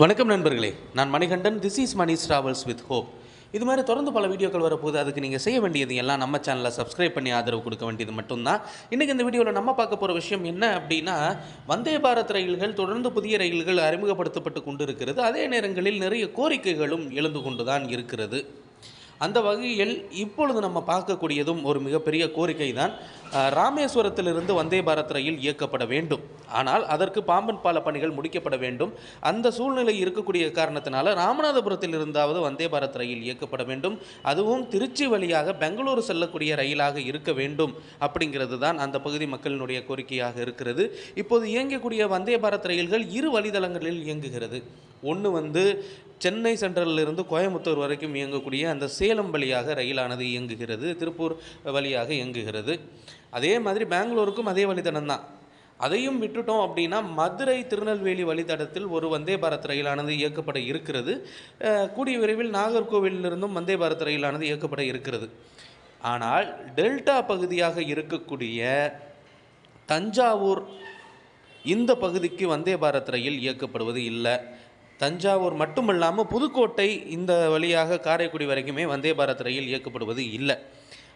வணக்கம் நண்பர்களே. நான் Manikandan. This is Mani travels with hope இது மாதிரி தொடர்ந்து பல வீடியோக்கள் வரப்போகுது. அதுக்கு நீங்கள் செய்ய வேண்டியது எல்லாம் நம்ம சேனலை சப்ஸ்கிரைப் பண்ணி ஆதரவு கொடுக்க வேண்டியது மட்டும்தான். இன்றைக்கி இந்த வீடியோவில் நம்ம பார்க்க போகிற விஷயம் என்ன அப்படின்னா வந்தே பாரத் ரயில்கள் தொடர்ந்து புதிய ரயில்கள் அறிமுகப்படுத்தப்பட்டு கொண்டு இருக்கிறது அதே நேரங்களில் நிறைய கோரிக்கைகளும் எழுந்து கொண்டு தான் இருக்கிறது. அந்த வகையில் இப்பொழுது நம்ம பார்க்கக்கூடியதும் ஒரு மிகப்பெரிய கோரிக்கை தான் ராமேஸ்வரத்திலிருந்து வந்தே பாரத் ரயில் இயக்கப்பட வேண்டும். ஆனால் அதற்கு பாம்பன் பால பணிகள் முடிக்கப்பட வேண்டும். அந்த சூழ்நிலை இருக்கக்கூடிய காரணத்தினால ராமநாதபுரத்தில் இருந்தாவது வந்தே பாரத் ரயில் இயக்கப்பட வேண்டும். அதுவும் திருச்சி வழியாக பெங்களூரு செல்லக்கூடிய ரயிலாக இருக்க வேண்டும் அப்படிங்கிறது தான் அந்த பகுதி மக்களினுடைய கோரிக்கையாக இருக்கிறது. இப்போது இயங்கக்கூடிய வந்தே பாரத் ரயில்கள் இரு வழித்தளங்களில் இயங்குகிறது. ஒன்று வந்து சென்னை சென்ட்ரல்லிருந்து கோயம்புத்தூர் வரைக்கும் இயங்கக்கூடிய அந்த சேலம் வழியாக ரயிலானது இயங்குகிறது திருப்பூர் வழியாக இயங்குகிறது. அதே மாதிரி பெங்களூருக்கும் அதே வழித்தடம் தான். அதையும் விட்டுட்டோம் அப்படின்னா மதுரை திருநெல்வேலி வழித்தடத்தில் ஒரு வந்தே பாரத் ரயிலானது இயக்கப்பட இருக்கிறது. கூடிய விரைவில் நாகர்கோவிலிருந்தும் வந்தே பாரத் ரயிலானது இயக்கப்பட இருக்கிறது. ஆனால் டெல்டா பகுதியாக இருக்கக்கூடிய தஞ்சாவூர் இந்த பகுதிக்கு வந்தே பாரத் ரயில் இயக்கப்படுவது இல்லை. தஞ்சாவூர் மட்டுமல்லாமல் புதுக்கோட்டை இந்த வழியாக காரைக்குடி வரைக்குமே வந்தே பாரத் ரயில் இயக்கப்படுவது இல்லை.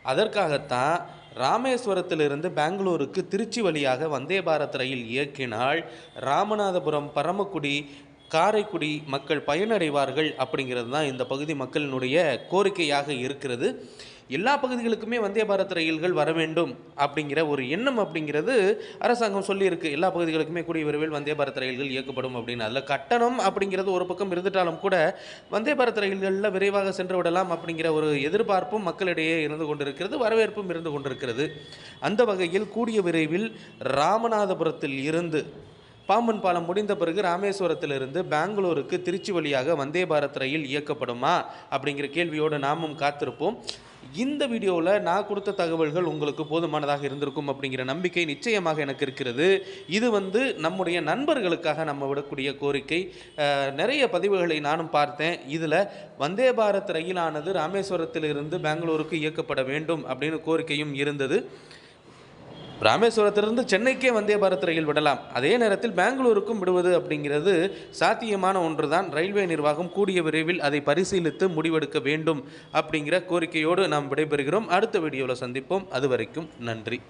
அதற்காகத்தான் ராமேஸ்வரத்திலிருந்து பெங்களூருக்கு திருச்சி வழியாக வந்தே பாரத் ரயில் இயக்கினால் ராமநாதபுரம் பரமக்குடி காரைக்குடி மக்கள் பயனடைவார்கள் அப்படிங்கிறது தான் இந்த பகுதி மக்களினுடைய கோரிக்கையாக இருக்கிறது. எல்லா பகுதிகளுக்குமே வந்தே பாரத் ரயில்கள் வர வேண்டும் அப்படிங்கிற ஒரு எண்ணம் அப்படிங்கிறது அரசாங்கம் சொல்லியிருக்கு. எல்லா பகுதிகளுக்குமே கூடிய விரைவில் வந்தே பாரத் ரயில்கள் இயக்கப்படும் அப்படின்னு. அதில் கட்டணம் அப்படிங்கிறது ஒரு பக்கம் இருந்துட்டாலும் கூட வந்தே பாரத் ரயில்களில் விரைவாக சென்று விடலாம் அப்படிங்கிற ஒரு எதிர்பார்ப்பும் மக்களிடையே இருந்து கொண்டிருக்கிறது வரவேற்பும் இருந்து கொண்டிருக்கிறது. அந்த வகையில் கூடிய விரைவில் ராமநாதபுரத்தில் இருந்து பாம்பன் பாலம் முடிந்த பிறகு ராமேஸ்வரத்திலிருந்து பெங்களூருக்கு திருச்சி வழியாக வந்தே பாரத் ரயில் இயக்கப்படுமா அப்படிங்கிற கேள்வியோடு நாமும் காத்திருப்போம். இந்த வீடியோவில் நான் கொடுத்த தகவல்கள் உங்களுக்கு போதுமானதாக இருந்திருக்கும் அப்படிங்கிற நம்பிக்கை நிச்சயமாக எனக்கு இருக்கிறது. இது வந்து நம்முடைய நண்பர்களுக்காக நம்ம விடக்கூடிய கோரிக்கை. நிறைய பதிவுகளை நானும் பார்த்தேன். இதில் வந்தே பாரத் ரயிலானது ராமேஸ்வரத்திலிருந்து பெங்களூருக்கு இயக்கப்பட வேண்டும் அப்படின்னு கோரிக்கையும் இருந்தது. ராமேஸ்வரத்திலிருந்து சென்னைக்கே வந்தே பாரத் ரயில் விடலாம். அதே நேரத்தில் பெங்களூருக்கும் விடுவது அப்படிங்கிறது சாத்தியமான ஒன்றுதான். ரயில்வே நிர்வாகம் கூடிய விரைவில் அதை பரிசீலித்து முடிவெடுக்க வேண்டும் அப்படிங்கிற கோரிக்கையோடு நாம் விடைபெறுகிறோம். அடுத்த வீடியோவில் சந்திப்போம். அது வரைக்கும் நன்றி.